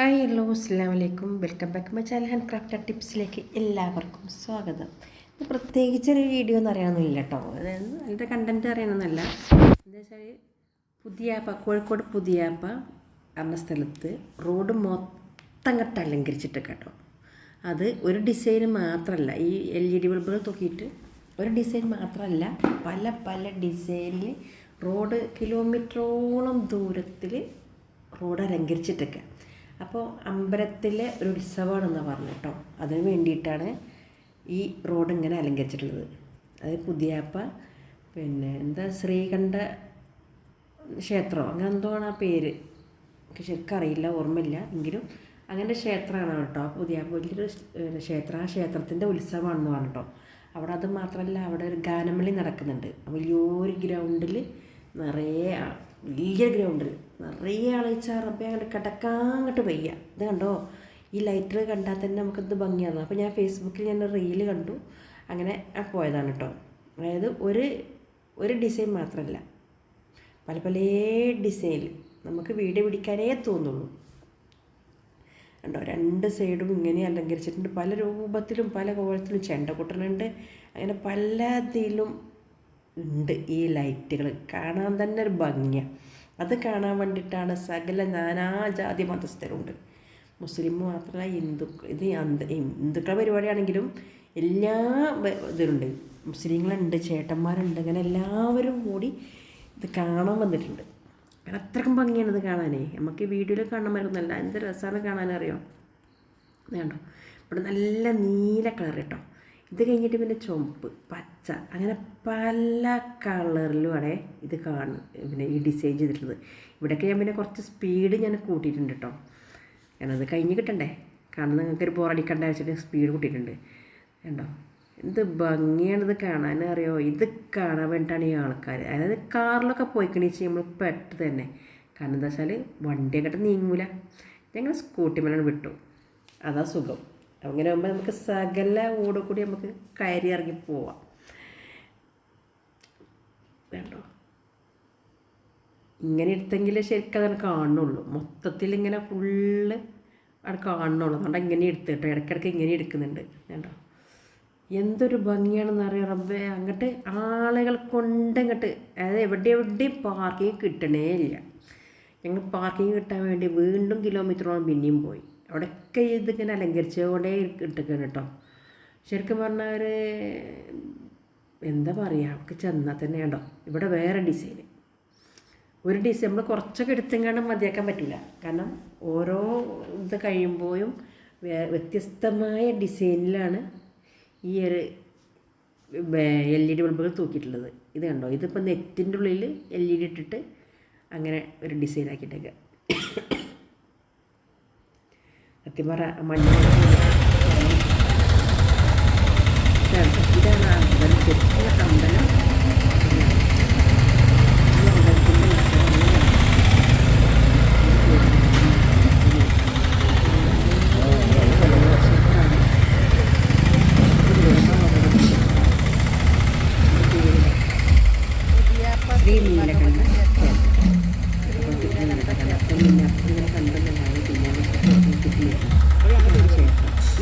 Hi hello അസ്സാം വലൈക്കും welcome back my channel hand craft ടിപ്സിലേക്ക് എല്ലാവർക്കും സ്വാഗതം. ഇത് പ്രത്യേകിച്ചൊരു വീഡിയോ ഒന്നും അറിയാനൊന്നുമില്ല കേട്ടോ. അതായത് അതിന്റെ കണ്ടന്റ് അറിയണമെന്നല്ല എന്താ വെച്ചാൽ പുതിയാപ്പ കോഴിക്കോട് പുതിയാപ്പ എന്ന സ്ഥലത്ത് റോഡ് മൊത്തം കട്ട് അലങ്കരിച്ചിട്ട് കേട്ടോ. അത് ഒരു ഡിസൈൻ മാത്രമല്ല ഈ എൽ ഇ ഡി ബൾബുകൾ തൂക്കിയിട്ട് ഒരു ഡിസൈൻ മാത്രമല്ല പല പല ഡിസൈനിൽ റോഡ് കിലോമീറ്ററോളം ദൂരത്തിൽ റോഡ് അലങ്കരിച്ചിട്ടൊക്കെ. അപ്പോൾ അമ്പലത്തിലെ ഒരു ഉത്സവമാണെന്ന് പറഞ്ഞു കേട്ടോ. അതിന് വേണ്ടിയിട്ടാണ് ഈ റോഡ് ഇങ്ങനെ അലങ്കരിച്ചിട്ടുള്ളത്. അത് പുതിയാപ്പ പിന്നെ എന്താ ശ്രീകണ്ഠ ക്ഷേത്രം? അങ്ങനെ എന്തോ ആണ് ആ പേര്. എനിക്ക് ശരിക്കും അറിയില്ല ഓർമ്മയില്ല. എങ്കിലും അങ്ങനെ ക്ഷേത്രമാണ് കേട്ടോ. പുതിയാപ്പ വലിയൊരു ക്ഷേത്രം. ആ ക്ഷേത്രത്തിന്റെ ഉത്സവമാണെന്ന് പറഞ്ഞു കേട്ടോ. അവിടെ അത് മാത്രമല്ല അവിടെ ഒരു ഗാനമേളി നടക്കുന്നുണ്ട്. വലിയൊരു ഗ്രൗണ്ടിൽ നിറയെ വലിയ ഗ്രൗണ്ടിൽ നിറയെ ആളിച്ചാ റബ്ബെ അങ്ങോട്ട് കിടക്കാൻ അങ്ങോട്ട് വയ്യ ഇത് കണ്ടോ? ഈ ലൈറ്റർ കണ്ടാൽ തന്നെ നമുക്കെന്ത് ഭംഗിയാണ് അപ്പോൾ ഞാൻ ഫേസ്ബുക്കിൽ ഞാൻ റീൽ കണ്ടു. അങ്ങനെ പോയതാണ് കേട്ടോ അതായത് ഒരു ഒരു ഡിസൈൻ മാത്രമല്ല പല പല ഡിസൈനിൽ നമുക്ക് വീട് പിടിക്കാനേ തോന്നുള്ളൂ. കണ്ടോ? രണ്ട് സൈഡും ഇങ്ങനെ അലങ്കരിച്ചിട്ടുണ്ട്. പല രൂപത്തിലും പല കോലത്തിലും ചെണ്ടക്കുട്ടനുണ്ട്. അങ്ങനെ പലതിലും ഉണ്ട് ഈ ലൈറ്റുകൾ കാണാൻ തന്നെ ഒരു ഭംഗിയാണ് അത് കാണാൻ വേണ്ടിയിട്ടാണ് സകല നാനാജാതി മതസ്ഥരുണ്ട്. മുസ്ലിം മാത്രമല്ല ഹിന്ദു ഇത് ഹിന്ദുക്കളെ പരിപാടിയാണെങ്കിലും എല്ലാ ഇതിലുണ്ട്. മുസ്ലിങ്ങളുണ്ട് ചേട്ടന്മാരുണ്ട് അങ്ങനെ എല്ലാവരും കൂടി ഇത് കാണാൻ വന്നിട്ടുണ്ട്. അത്രക്കും ഭംഗിയാണ് ഇത് കാണാനേ. നമുക്ക് വീഡിയോയിൽ കാണാൻ പറ്റുന്നല്ല എന്ത് രസമാണ് കാണാനറിയോ? വേണ്ടോ ഇവിടെ നല്ല നീല കളർ കേട്ടോ. ഇത് കഴിഞ്ഞിട്ട് പിന്നെ ചുമപ്പ് പച്ച അങ്ങനെ പല കളറിലുമാണ് ഇത് കാണുന്നത് പിന്നെ ഈ ഡിസൈൻ ചെയ്തിട്ടുള്ളത്. ഇവിടെയൊക്കെ ഞാൻ പിന്നെ കുറച്ച് സ്പീഡ് ഞാൻ കൂട്ടിയിട്ടുണ്ട് കേട്ടോ കാരണം അത് കഴിഞ്ഞ് കിട്ടണ്ടേ? കാരണം നിങ്ങൾക്ക് ഒരു ബോറടിക്കണ്ട വെച്ചിട്ട് സ്പീഡ് കൂട്ടിയിട്ടുണ്ട്. കണ്ടോ? എന്ത് ഭംഗിയാണ് ഇത് കാണാൻ അറിയോ? ഇത് കാണാൻ വേണ്ടിയിട്ടാണ് ഈ ആൾക്കാർ അതായത് കാറിലൊക്കെ പോയിക്കണിച്ച് നമ്മൾ പെട്ട് തന്നെ. കാരണം എന്താ വെച്ചാൽ വണ്ടിയൊക്കെ നീങ്ങൂല. ഞങ്ങൾ സ്കൂട്ടി മേലാണ് വിട്ടു. അതാ സുഖം. അങ്ങനെ ആകുമ്പോൾ നമുക്ക് സകല ഓട് കൂടി നമുക്ക് കയറി ഇറങ്ങി പോവാം. വേണ്ടോ? ഇങ്ങനെ എടുത്തെങ്കിൽ ശരിക്കും അതാണ് കാണുള്ളൂ. മൊത്തത്തിൽ ഇങ്ങനെ ഫുള്ള് അവിടെ കാണുന്നുള്ളൂ അതുകൊണ്ട് ഇങ്ങനെ എടുത്തിട്ടോ. ഇടയ്ക്കിടയ്ക്ക് ഇങ്ങനെ എടുക്കുന്നുണ്ട്. വേണ്ടോ? എന്തൊരു ഭംഗിയാണെന്ന് അറിയാം റബ്ബേ? അങ്ങോട്ട് ആളുകൾ കൊണ്ടങ്ങോട്ട് അതായത് എവിടെ എവിടെയും പാർക്കിങ് കിട്ടണേ ഇല്ല. ഞങ്ങൾ പാർക്കിങ് കിട്ടാൻ വേണ്ടി വീണ്ടും കിലോമീറ്ററോളം പിന്നെയും പോയി. അവിടെയൊക്കെ ഇതിങ്ങനെ അലങ്കരിച്ചുകൊണ്ടേ ഇട്ടിരിക്കണം കേട്ടോ. ശരിക്കും പറഞ്ഞാൽ എന്താ പറയുക അവർക്ക് ചെന്നാൽ തന്നെ ഉണ്ടോ ഇവിടെ വേറെ ഡിസൈൻ ഒരു ഡിസൈൻ നമ്മൾ കുറച്ചൊക്കെ എടുത്തെങ്ങാണ്ട് മതിയാക്കാൻ പറ്റില്ല കാരണം ഓരോ ഇത് കഴിയുമ്പോഴും വ്യത്യസ്തമായ ഡിസൈനിലാണ് ഈ ഒരു എൽ ഇ ഡി ബൾബുകൾ തൂക്കിയിട്ടുള്ളത്. ഇത് കണ്ടോ? ഇതിപ്പോൾ നെറ്റിന്റെ ഉള്ളിൽ എൽ ഇ ഡി ഇട്ടിട്ട് അങ്ങനെ ഒരു ഡിസൈൻ ആക്കിയിട്ടേക്കുക സത്യം പറ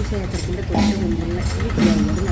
ക്ഷേത്രത്തിന്റെ തൊട്ട് മുമ്പുള്ള ഈ ഗ്രൗണ്ടിലാണ്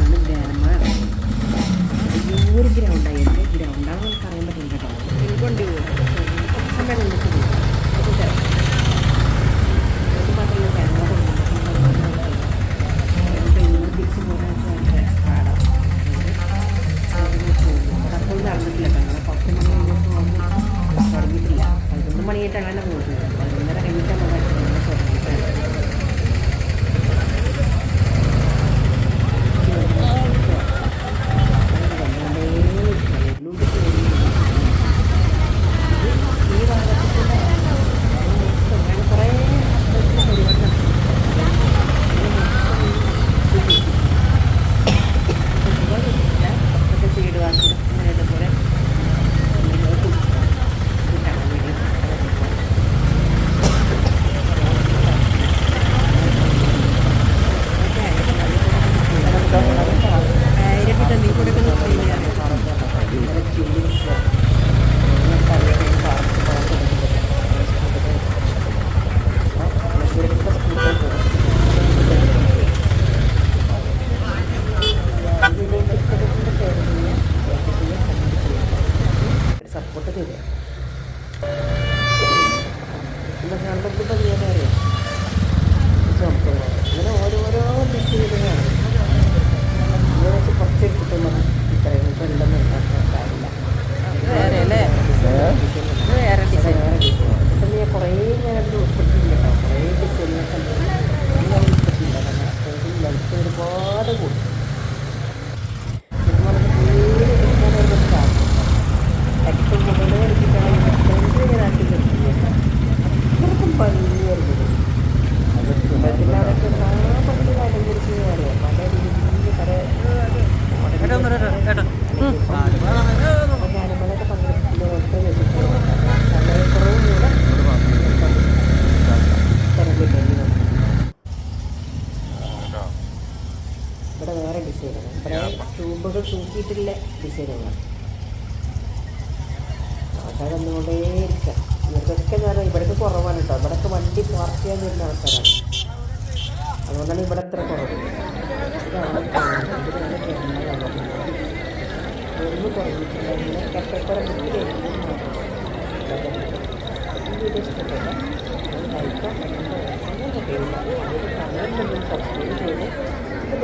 ട്യൂബുകൾ തൂക്കിയിട്ടുള്ള ഡിസൈനുകളാണ് ആൾക്കാർ വന്നുകൊണ്ടേയിരിക്കാം ഇവർക്കൊക്കെ എന്ന് പറഞ്ഞാൽ ഇവിടേക്ക് കുറവാണ് കേട്ടോ. ഇവിടെയൊക്കെ വണ്ടി പാർക്ക് ചെയ്യാൻ വരുന്ന ആൾക്കാരാണ്. അതുകൊണ്ടാണ് ഇവിടെ എത്ര കുറവ്. ഇതാണ്. കാണുന്നത്. ഇത് നല്ല കേരളമാണ്. വെറുതെ കുറഞ്ഞിട്ടില്ല ഇങ്ങനെ കട്ടപ്പുറം വീഡിയോ ഇഷ്ടപ്പെട്ട ലൈക്കാം കമന്റ് സബ്സ്ക്രൈബ് ചെയ്ത് ഇത്